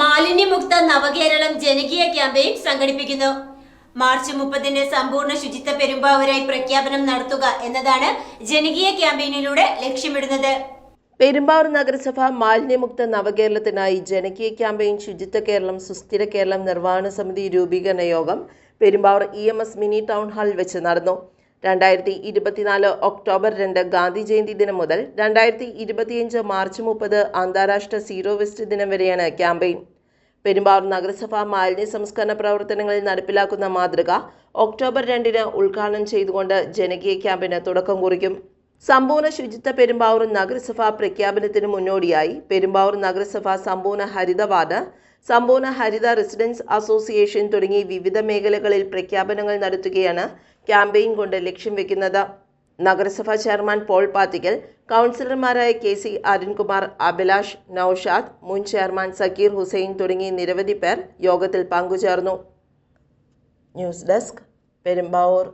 മാലിന്യമുക്ത നവകേരളം ജനകീയ ക്യാമ്പയിൻ സംഘടിപ്പിക്കുന്നു. മാർച്ച് മുപ്പതിന് സമ്പൂർണ ശുചിത്വ പെരുമ്പാവൂരായി പ്രഖ്യാപനം നടത്തുക എന്നതാണ് ജനകീയ ക്യാമ്പയിനിലൂടെ ലക്ഷ്യമിടുന്നത്. പെരുമ്പാവൂർ നഗരസഭ മാലിന്യമുക്ത നവകേരളത്തിനായി ജനകീയ ക്യാമ്പയിൻ ശുചിത്വ കേരളം സുസ്ഥിര കേരളം നിർവഹണ സമിതി രൂപീകരണ യോഗം Perumbavoor E M S mini town ഹാളിൽ വെച്ച് നടന്നു. രണ്ടായിരത്തി ഇരുപത്തിനാല് ഒക്ടോബർ രണ്ട് ഗാന്ധി ജയന്തി ദിനം മുതൽ രണ്ടായിരത്തി ഇരുപത്തിയഞ്ച് മാർച്ച് മുപ്പത് അന്താരാഷ്ട്ര സീറോ വെസ്റ്റ് ദിനം വരെയാണ് ക്യാമ്പയിൻ. പെരുമ്പാവൂർ നഗരസഭ മാലിന്യ സംസ്കരണ പ്രവർത്തനങ്ങളിൽ നടപ്പിലാക്കുന്ന മാതൃക ഒക്ടോബർ രണ്ടിന് ഉദ്ഘാടനം ചെയ്തുകൊണ്ട് ജനകീയ ക്യാമ്പിന് തുടക്കം കുറിക്കും. സമ്പൂർണ ശുചിത്വ പെരുമ്പാവൂർ നഗരസഭാ പ്രഖ്യാപനത്തിന് മുന്നോടിയായി പെരുമ്പാവൂർ നഗരസഭ സമ്പൂർണ ഹരിത വാർഡ് സമ്പൂർണ ഹരിത റെസിഡൻസ് അസോസിയേഷൻ തുടങ്ങി വിവിധ മേഖലകളിൽ പ്രഖ്യാപനങ്ങൾ നടത്തുകയാണ് ക്യാമ്പയിൻ കൊണ്ട് ലക്ഷ്യം വെക്കുന്നത്. നഗരസഭാ ചെയർമാൻ പോൾ പാത്തിക്കൽ കൗൺസിലർമാരായ കെ സി അരുൺകുമാർ അഭിലാഷ് നൌഷാദ് മുൻ ചെയർമാൻ സക്കീർ ഹുസൈൻ തുടങ്ങി നിരവധി പേർ യോഗത്തിൽ പങ്കുചേർന്നു. News desk Perumbavoor.